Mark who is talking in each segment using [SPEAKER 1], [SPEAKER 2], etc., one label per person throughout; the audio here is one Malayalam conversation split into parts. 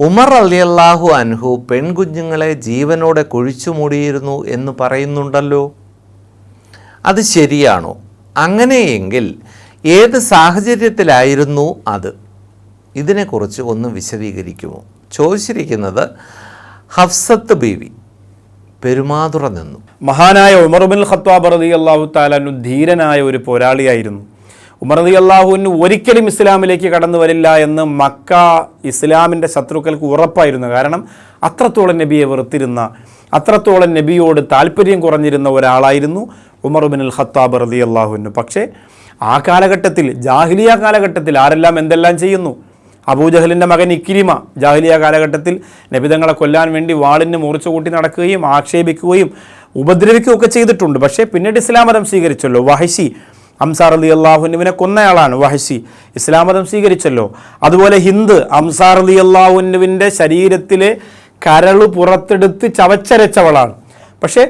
[SPEAKER 1] ഉമർ അലിയല്ലാഹു അൻഹു പെൺകുഞ്ഞുങ്ങളെ ജീവനോടെ കുഴിച്ചു മൂടിയിരുന്നു എന്ന് പറയുന്നുണ്ടല്ലോ. അത് ശരിയാണോ? അങ്ങനെയെങ്കിൽ ഏത് സാഹചര്യത്തിലായിരുന്നു അത്? ഇതിനെക്കുറിച്ച് ഒന്ന് വിശദീകരിക്കുമോ? ചോദിച്ചിരിക്കുന്നത് ഹഫ്സത്ത് ബീവി പെരുമാതുറ നിന്നു.
[SPEAKER 2] മഹാനായ ഉമർ ഖത്വാബ് റതി അള്ളാഹു താലാനു ധീരനായ ഒരു പോരാളിയായിരുന്നു. ഉമർ റതി അള്ളാഹുവിന് ഒരിക്കലും ഇസ്ലാമിലേക്ക് കടന്നു വരില്ല എന്ന് മക്ക ഇസ്ലാമിന്റെ ശത്രുക്കൾക്ക് ഉറപ്പായിരുന്നു. കാരണം അത്രത്തോളം നബിയെ വെറുത്തിരുന്ന അത്രത്തോളം നബിയോട് താല്പര്യം കുറഞ്ഞിരുന്ന ഒരാളായിരുന്നു ഉമർ ബിൻ അൽ ഖത്താബ് റതി അള്ളാഹുവിന് പക്ഷേ ആ കാലഘട്ടത്തിൽ ജാഹിലിയ കാലഘട്ടത്തിൽ ആരെല്ലാം എന്തെല്ലാം ചെയ്യുന്നു? അബൂജഹലിന്റെ മകൻ ഇക്കിരിമ ജാഹിലിയ കാലഘട്ടത്തിൽ നബിതങ്ങളെ കൊല്ലാൻ വേണ്ടി വാളിന് മുറിച്ചു കൂട്ടി നടക്കുകയും ആക്ഷേപിക്കുകയും ഉപദ്രവിക്കുകയൊക്കെ ചെയ്തിട്ടുണ്ട്. പക്ഷേ പിന്നീട് ഇസ്ലാം മതം സ്വീകരിച്ചല്ലോ. വഹശി അംസാർ അലി അള്ളാഹുനുവിനെ കൊന്നയാളാണ് വഹശി. ഇസ്ലാം മതം സ്വീകരിച്ചല്ലോ. അതുപോലെ ഹിന്ദ് അംസാർ അലി അള്ളാഹുനുവിന്റെ ശരീരത്തിലെ കരൾ പുറത്തെടുത്ത് ചവച്ചരച്ചവളാണ്. പക്ഷേ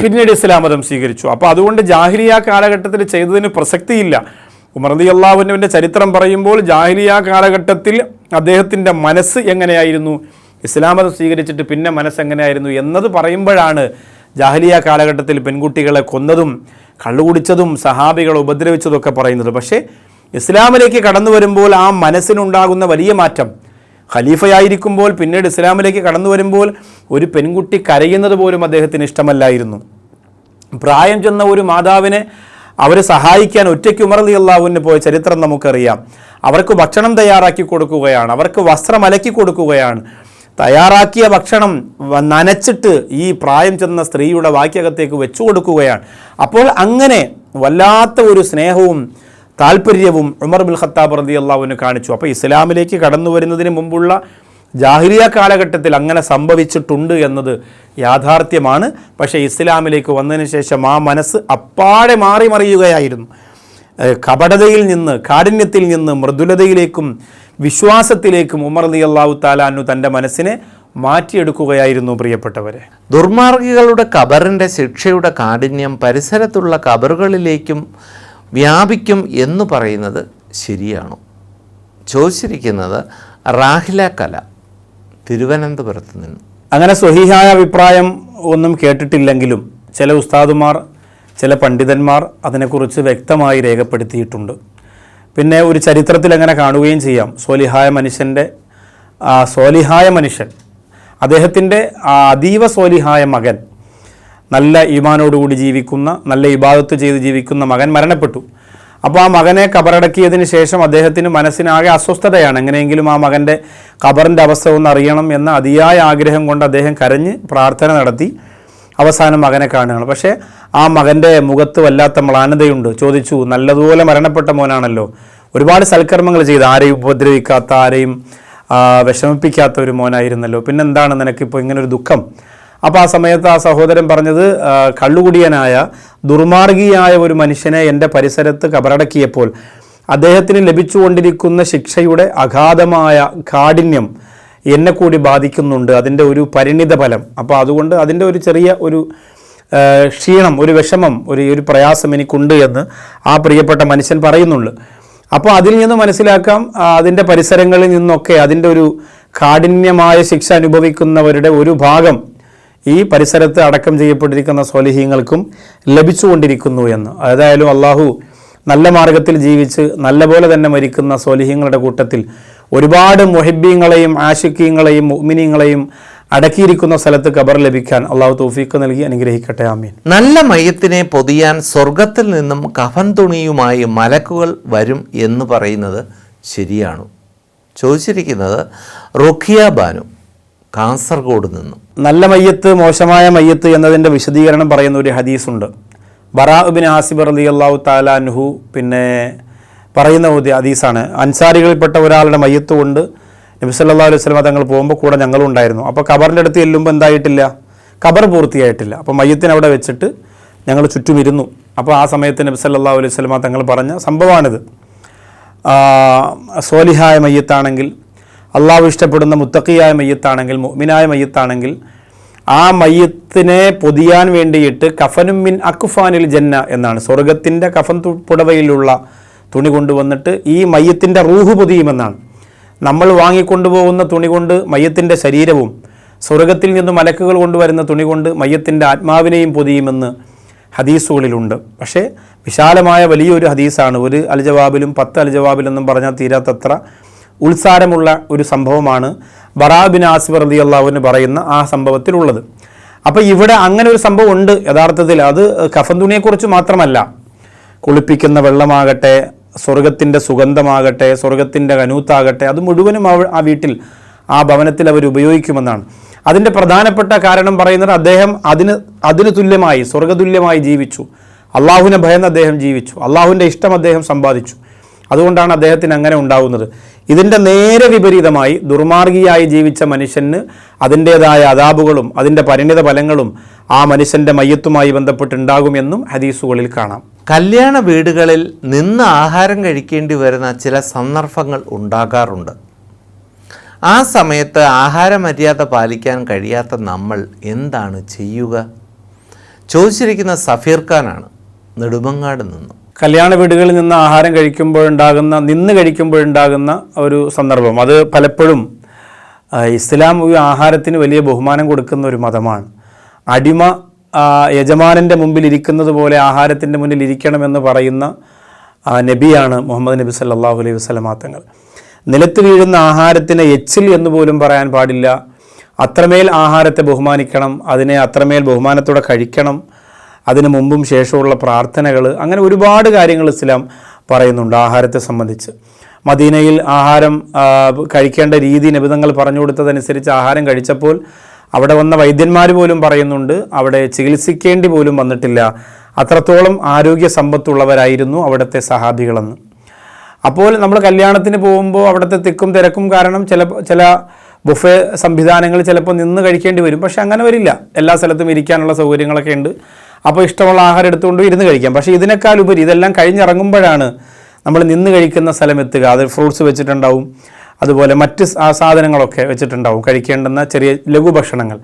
[SPEAKER 2] പിന്നീട് ഇസ്ലാം മതം സ്വീകരിച്ചു. അപ്പോൾ അതുകൊണ്ട് ജാഹിലിയ കാലഘട്ടത്തിൽ ചെയ്തതിന് പ്രസക്തിയില്ല. ഉമർദി അള്ളാഹുനുവിന്റെ ചരിത്രം പറയുമ്പോൾ ജാഹിലിയ കാലഘട്ടത്തിൽ അദ്ദേഹത്തിന്റെ മനസ്സ് എങ്ങനെയായിരുന്നു? ഇസ്ലാം മതം സ്വീകരിച്ചിട്ട് പിന്നെ മനസ്സ് എങ്ങനെയായിരുന്നു? എന്നത് പറയുമ്പോഴാണ് ജാഹിലിയ കാലഘട്ടത്തിൽ പെൺകുട്ടികളെ കൊന്നതും കള്ളുകുടിച്ചതും സഹാബികളെ ഉപദ്രവിച്ചതൊക്കെ പറയുന്നത്. പക്ഷേ ഇസ്ലാമിലേക്ക് കടന്നു വരുമ്പോൾ ആ മനസ്സിനുണ്ടാകുന്ന വലിയ മാറ്റം. ഖലീഫയായിരിക്കുമ്പോൾ പിന്നീട് ഇസ്ലാമിലേക്ക് കടന്നു വരുമ്പോൾ ഒരു പെൺകുട്ടി കരയുന്നത് പോലും അദ്ദേഹത്തിന് ഇഷ്ടമല്ലായിരുന്നു. പ്രായം ചെന്ന ഒരു മാതാവിനെ അവരെ സഹായിക്കാൻ ഒറ്റയ്ക്ക് ഉമർ അലി അള്ളാഹുവിന് പോയ ചരിത്രം നമുക്കറിയാം. അവർക്ക് ഭക്ഷണം തയ്യാറാക്കി കൊടുക്കുകയാണ് അവർക്ക് വസ്ത്രം അലക്കി കൊടുക്കുകയാണ്. തയ്യാറാക്കിയ ഭക്ഷണം നനച്ചിട്ട് ഈ പ്രായം ചെന്ന സ്ത്രീയുടെ വാക്യകത്തേക്ക് വെച്ചു കൊടുക്കുകയാണ് അപ്പോൾ അങ്ങനെ വല്ലാത്ത ഒരു സ്നേഹവും താല്പര്യവും ഉമർ ബിൽ ഖത്താബ് റതി അള്ളാഹുവിന് കാണിച്ചു. അപ്പോൾ ഇസ്ലാമിലേക്ക് കടന്നു വരുന്നതിന് മുമ്പുള്ള ജാഹിരിയ കാലഘട്ടത്തിൽ അങ്ങനെ സംഭവിച്ചിട്ടുണ്ട് എന്നത് യാഥാർത്ഥ്യമാണ്. പക്ഷേ ഇസ്ലാമിലേക്ക് വന്നതിന് ശേഷം ആ മനസ്സ് അപ്പാടെ മാറി മറിയുകയായിരുന്നു കപടതയിൽ നിന്ന് കാഠിന്യത്തിൽ നിന്ന് മൃദുലതയിലേക്കും വിശ്വാസത്തിലേക്കും ഉമർ അലി അള്ളാഹു താലാനു തന്റെ മനസ്സിനെ മാറ്റിയെടുക്കുകയായിരുന്നു പ്രിയപ്പെട്ടവരെ.
[SPEAKER 1] ദുർമാർഗികളുടെ കബറിന്റെ ശിക്ഷയുടെ കാഠിന്യം പരിസരത്തുള്ള കബറുകളിലേക്കും വ്യാപിക്കും എന്ന് പറയുന്നത് ശരിയാണോ? ചോദിച്ചിരിക്കുന്നത് റാഹില കല തിരുവനന്തപുരത്ത് നിന്ന്.
[SPEAKER 2] അങ്ങനെ സ്വഹീഹായ അഭിപ്രായം ഒന്നും കേട്ടിട്ടില്ലെങ്കിലും ചില ഉസ്താദുമാർ ചില പണ്ഡിതന്മാർ അതിനെക്കുറിച്ച് വ്യക്തമായി രേഖപ്പെടുത്തിയിട്ടുണ്ട്. പിന്നെ ഒരു ചരിത്രത്തിൽ അങ്ങനെ കാണുകയും ചെയ്യാം. സോലിഹായ മനുഷ്യന്റെ സോലിഹായ മനുഷ്യൻ അദ്ദേഹത്തിന്റെ അതീവ സോലിഹായ മകൻ നല്ല ഈമാനോടുകൂടി ജീവിക്കുന്ന നല്ല ഇബാദത്ത് ചെയ്ത് ജീവിക്കുന്ന മകൻ മരണപ്പെട്ടു. അപ്പോൾ ആ മകനെ കബറടക്കിയതിന് ശേഷം അദ്ദേഹത്തിന് മനസ്സിനാകെ അസ്വസ്ഥതയാണ്. എങ്ങനെയെങ്കിലും ആ മകന്റെ കബറിന്റെ അവസ്ഥ ഒന്ന് അറിയണം എന്ന അതിയായ ആഗ്രഹം കൊണ്ട് അദ്ദേഹം കരഞ്ഞ് പ്രാർത്ഥന നടത്തി. അവസാനം മകനെ കാണുകയാണ്. പക്ഷേ ആ മകന്റെ മുഖത്ത് വല്ലാത്ത മ്ലാനതയുണ്ട്. ചോദിച്ചു നല്ലതുപോലെ മരണപ്പെട്ട മോനാണല്ലോ. ഒരുപാട് സൽക്കർമ്മങ്ങൾ ചെയ്ത് ആരെയും ഉപദ്രവിക്കാത്ത ആരെയും വിഷമിപ്പിക്കാത്ത ഒരു മോനായിരുന്നല്ലോ. പിന്നെന്താണ് നിനക്കിപ്പോൾ ഇങ്ങനൊരു ദുഃഖം? അപ്പോൾ ആ സമയത്ത് ആ സഹോദരൻ പറഞ്ഞത് കള്ളുകുടിയനായ ദുർമാർഗിയായ ഒരു മനുഷ്യനെ എന്റെ പരിസരത്ത് കബറടക്കിയപ്പോൾ അദ്ദേഹത്തിന് ലഭിച്ചുകൊണ്ടിരിക്കുന്ന ശിക്ഷയുടെ അഗാധമായ കാഠിന്യം എന്നെ കൂടി ബാധിക്കുന്നുണ്ട് അതിന്റെ ഒരു പരിണിത ഫലം. അപ്പോൾ അതുകൊണ്ട് അതിന്റെ ഒരു ചെറിയ ഒരു ക്ഷീണം ഒരു വിഷമം ഒരു ഒരു പ്രയാസം എനിക്കുണ്ട് എന്ന് ആ പ്രിയപ്പെട്ട മനുഷ്യൻ പറയുന്നുണ്ട്. അപ്പോൾ അതിൽ നിന്ന് മനസ്സിലാക്കാം അതിന്റെ പരിസരങ്ങളിൽ നിന്നൊക്കെ അതിന്റെ ഒരു കാഠിന്യമായ ശിക്ഷ അനുഭവിക്കുന്നവരുടെ ഒരു ഭാഗം ഈ പരിസരത്ത് അടക്കം ചെയ്യപ്പെട്ടിരിക്കുന്ന സ്വലിഹീങ്ങൾക്കും ലഭിച്ചുകൊണ്ടിരിക്കുന്നു എന്ന്. ഏതായാലും അള്ളാഹു നല്ല മാർഗത്തിൽ ജീവിച്ച് നല്ലപോലെ തന്നെ മരിക്കുന്ന സ്വലിഹീങ്ങളുടെ കൂട്ടത്തിൽ ഒരുപാട് മൊഹിബീങ്ങളെയും ആഷിക്കീങ്ങളെയും മുഅ്മിനീങ്ങളെയും അടക്കിയിരിക്കുന്ന സ്ഥലത്ത് ഖബർ ലഭിക്കാൻ അള്ളാഹു തൗഫീഖ് നൽകി അനുഗ്രഹിക്കട്ടെ ആമീൻ.
[SPEAKER 1] നല്ല മയത്തിനെ പൊതിയാൻ സ്വർഗത്തിൽ നിന്നും കഫൻ തുണിയുമായി മലക്കുകൾ വരും എന്ന് പറയുന്നത് ശരിയാണ്. ചോദിച്ചിരിക്കുന്നത് റുഖിയ ബാനു കാസർഗോഡ് നിന്നും.
[SPEAKER 2] നല്ല മയ്യത്ത് മോശമായ മയ്യത്ത് എന്നതിന്റെ വിശദീകരണം പറയുന്ന ഒരു ഹദീസുണ്ട്. ബറാ ഉബിൻ ആസിബ് റലി അള്ളാഹു താലാൻഹു പിന്നെ പറയുന്ന ഒരു ഹദീസാണ്. അൻസാരികളിൽപ്പെട്ട ഒരാളുടെ മയ്യത്ത് കൊണ്ട് നബി സല്ലല്ലാഹു അലൈഹി വസല്ലം തങ്ങൾ പോകുമ്പോൾ കൂടെ ഞങ്ങളും ഉണ്ടായിരുന്നു. അപ്പോൾ കബറിന്റെ അടുത്ത് ചെല്ലുമ്പോൾ എന്തായിട്ടില്ല? കബർ പൂർത്തിയായിട്ടില്ല. അപ്പോൾ മയ്യത്തിനെ അവിടെ വെച്ചിട്ട് ഞങ്ങൾ ചുറ്റുമിരുന്നു അപ്പോൾ ആ സമയത്ത് നബി സല്ലല്ലാഹു അലൈഹി സ്വലമ തങ്ങൾ പറഞ്ഞ സംഭവമാണിത്. സോലിഹായ മയ്യത്താണെങ്കിൽ അള്ളാഹു ഇഷ്ടപ്പെടുന്ന മുത്തക്കിയായ മയ്യത്താണെങ്കിൽ മുഅ്മിനായ മയ്യത്താണെങ്കിൽ ആ മയ്യത്തിനെ പൊതിയാൻ വേണ്ടിയിട്ട് കഫനും മിൻ അക്കുഫാനിൽ ജന്ന എന്നാണ്. സ്വർഗത്തിന്റെ കഫൻ പുടവയിലുള്ള തുണി കൊണ്ടുവന്നിട്ട് ഈ മയ്യത്തിന്റെ റൂഹ് പൊതിയുമെന്നാണ്. നമ്മൾ വാങ്ങിക്കൊണ്ടുപോകുന്ന തുണി കൊണ്ട് മയ്യത്തിന്റെ ശരീരവും സ്വർഗത്തിൽ നിന്ന് മലക്കുകൾ കൊണ്ടുവരുന്ന തുണി കൊണ്ട് മയ്യത്തിന്റെ ആത്മാവിനെയും പൊതിയുമെന്ന് ഹദീസുകളിലുണ്ട്. പക്ഷേ വിശാലമായ വലിയൊരു ഹദീസാണ്. ഒരു അൽജവാബിലും പത്ത് അൽജവാബിലെന്നും പറഞ്ഞാൽ തീരാത്തത്ര ഉത്സാരമുള്ള ഒരു സംഭവമാണ് ബറാബിൻ ആസിഫ് റലി അള്ളാഹുവിന് പറയുന്ന ആ സംഭവത്തിലുള്ളത്. അപ്പോൾ ഇവിടെ അങ്ങനെ ഒരു സംഭവം ഉണ്ട്. യഥാർത്ഥത്തിൽ അത് കഫൻ തുണിയെക്കുറിച്ച് മാത്രമല്ല. കുളിപ്പിക്കുന്ന വെള്ളമാകട്ടെ സ്വർഗത്തിന്റെ സുഗന്ധമാകട്ടെ സ്വർഗത്തിന്റെ കനൂത്താകട്ടെ അത് മുഴുവനും ആ വീട്ടിൽ ആ ഭവനത്തിൽ അവർ ഉപയോഗിക്കുമെന്നാണ്. അതിന്റെ പ്രധാനപ്പെട്ട കാരണം പറയുന്നത് അദ്ദേഹം അതിന് അതിന് തുല്യമായി സ്വർഗതുല്യമായി ജീവിച്ചു. അള്ളാഹുവിനെ ഭയന്ന് അദ്ദേഹം ജീവിച്ചു. അള്ളാഹുവിന്റെ ഇഷ്ടം അദ്ദേഹം സമ്പാദിച്ചു. അതുകൊണ്ടാണ് അദ്ദേഹത്തിന് അങ്ങനെ ഉണ്ടാകുന്നത് ഇതിന്റെ നേരെ വിപരീതമായി ദുർമാർഗിയായി ജീവിച്ച മനുഷ്യന് അതിന്റേതായ അതാബുകളും അതിന്റെ പരിണിത ഫലങ്ങളും ആ മനുഷ്യന്റെ മയ്യത്തുമായി ബന്ധപ്പെട്ടുണ്ടാകുമെന്നും ഹദീസുകളിൽ കാണാം.
[SPEAKER 1] കല്യാണ വീടുകളിൽ നിന്ന് ആഹാരം കഴിക്കേണ്ടി വരുന്ന ചില സന്ദർഭങ്ങൾ ഉണ്ടാകാറുണ്ട്. ആ സമയത്ത് ആഹാര മര്യാദ പാലിക്കാൻ കഴിയാത്ത നമ്മൾ എന്താണ് ചെയ്യുക? ചോദിച്ചിരിക്കുന്ന സഫീർ ഖാനാണ് നെടുമങ്ങാട് നിന്നും.
[SPEAKER 2] കല്യാണ വീടുകളിൽ നിന്ന് ആഹാരം കഴിക്കുമ്പോഴുണ്ടാകുന്ന നിന്ന് കഴിക്കുമ്പോഴുണ്ടാകുന്ന ഒരു സന്ദർഭം. അത് പലപ്പോഴും ഇസ്ലാം ആഹാരത്തിന് വലിയ ബഹുമാനം കൊടുക്കുന്ന ഒരു മതമാണ്. അടിമ യജമാനന്റെ മുമ്പിൽ ഇരിക്കുന്നത് പോലെ ആഹാരത്തിന്റെ മുന്നിൽ ഇരിക്കണമെന്ന് പറയുന്ന നബിയാണ് മുഹമ്മദ് നബി സല്ലാഹു അലൈഹി വസല്ലമ തങ്ങൾ നിലത്ത് വീഴുന്ന ആഹാരത്തിന് എച്ചിൽ എന്ന് പോലും പറയാൻ പാടില്ല. അത്രമേൽ ആഹാരത്തെ ബഹുമാനിക്കണം അതിനെ അത്രമേൽ ബഹുമാനത്തോടെ കഴിക്കണം അതിനു മുമ്പും ശേഷമുള്ള പ്രാർത്ഥനകൾ അങ്ങനെ ഒരുപാട് കാര്യങ്ങൾ ഇസ്ലാം പറയുന്നുണ്ട് ആഹാരത്തെ സംബന്ധിച്ച്. മദീനയിൽ ആഹാരം കഴിക്കേണ്ട രീതി നിബിധങ്ങൾ പറഞ്ഞു കൊടുത്തതനുസരിച്ച് ആഹാരം കഴിച്ചപ്പോൾ അവിടെ വന്ന വൈദ്യന്മാർ പോലും പറയുന്നുണ്ട് അവിടെ ചികിത്സിക്കേണ്ടി പോലും വന്നിട്ടില്ല. അത്രത്തോളം ആരോഗ്യ സമ്പത്തുള്ളവരായിരുന്നു അവിടുത്തെ സഹാബികളെന്ന്. അപ്പോൾ നമ്മൾ കല്യാണത്തിന് പോകുമ്പോൾ അവിടുത്തെ തിക്കും തിരക്കും കാരണം ചില ചില ബുഫെ സംവിധാനങ്ങൾ ചിലപ്പോൾ നിന്ന് കഴിക്കേണ്ടി വരും. പക്ഷേ അങ്ങനെ വരില്ല. എല്ലാ സ്ഥലത്തും ഇരിക്കാനുള്ള സൗകര്യങ്ങളൊക്കെ ഉണ്ട്. അപ്പോൾ ഇഷ്ടമുള്ള ആഹാരം എടുത്തുകൊണ്ട് ഇരുന്ന് കഴിക്കാം. പക്ഷേ ഇതിനേക്കാൾ ഉപരി ഇതെല്ലാം കഴിഞ്ഞിറങ്ങുമ്പോഴാണ് നമ്മൾ നിന്ന് കഴിക്കുന്ന സ്ഥലം എത്തുക. അത് ഫ്രൂട്ട്സ് വെച്ചിട്ടുണ്ടാവും. അതുപോലെ മറ്റ് സാധനങ്ങളൊക്കെ വെച്ചിട്ടുണ്ടാവും കഴിക്കേണ്ടുന്ന ചെറിയ ലഘുഭക്ഷണങ്ങൾ.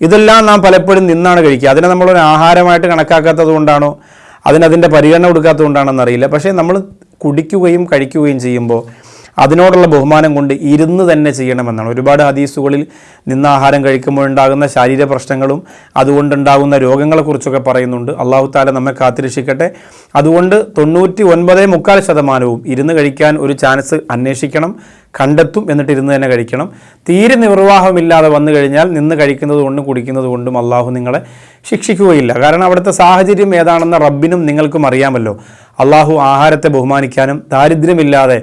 [SPEAKER 2] ഇതെല്ലാം നാം പലപ്പോഴും നിന്നാണ് കഴിക്കുക. അതിനെ നമ്മളൊരു ആഹാരമായിട്ട് കണക്കാക്കാത്തത് കൊണ്ടാണോ? അതിനതിന്റെ പരിഗണന കൊടുക്കാത്തത് എന്നറിയില്ല അറിയില്ല പക്ഷേ നമ്മൾ കുടിക്കുകയും കഴിക്കുകയും ചെയ്യുമ്പോൾ അതിനോടുള്ള ബഹുമാനം കൊണ്ട് ഇരുന്ന് തന്നെ ചെയ്യണമെന്നാണ്. ഒരുപാട് ഹദീസുകളിൽ നിന്ന് ആഹാരം കഴിക്കുമ്പോഴുണ്ടാകുന്ന ശാരീരിക പ്രശ്നങ്ങളും അതുകൊണ്ടുണ്ടാകുന്ന രോഗങ്ങളെക്കുറിച്ചൊക്കെ പറയുന്നുണ്ട്. അള്ളാഹു താല നമ്മെ കാത്തിരക്ഷിക്കട്ടെ. അതുകൊണ്ട് തൊണ്ണൂറ്റി ഒൻപത് മുക്കാൽ ശതമാനവും ഇരുന്ന് കഴിക്കാൻ ഒരു ചാൻസ് അന്വേഷിക്കണം കണ്ടെത്തും എന്നിട്ട് ഇരുന്ന് തന്നെ കഴിക്കണം. തീരെ നിർവാഹമില്ലാതെ വന്നു കഴിഞ്ഞാൽ നിന്ന് കഴിക്കുന്നത് കൊണ്ടും കുടിക്കുന്നത് കൊണ്ടും അള്ളാഹു നിങ്ങളെ ശിക്ഷിക്കുകയില്ല. കാരണം അവിടുത്തെ സാഹചര്യം ഏതാണെന്ന് റബ്ബിനും നിങ്ങൾക്കും അറിയാമല്ലോ. അള്ളാഹു ആഹാരത്തെ ബഹുമാനിക്കാനും ദാരിദ്ര്യമില്ലാതെ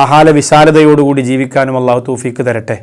[SPEAKER 2] ആഹാര വിശാലതയോടുകൂടി ജീവിക്കാനും അള്ളാഹു തൂഫീക്ക് തരട്ടെ.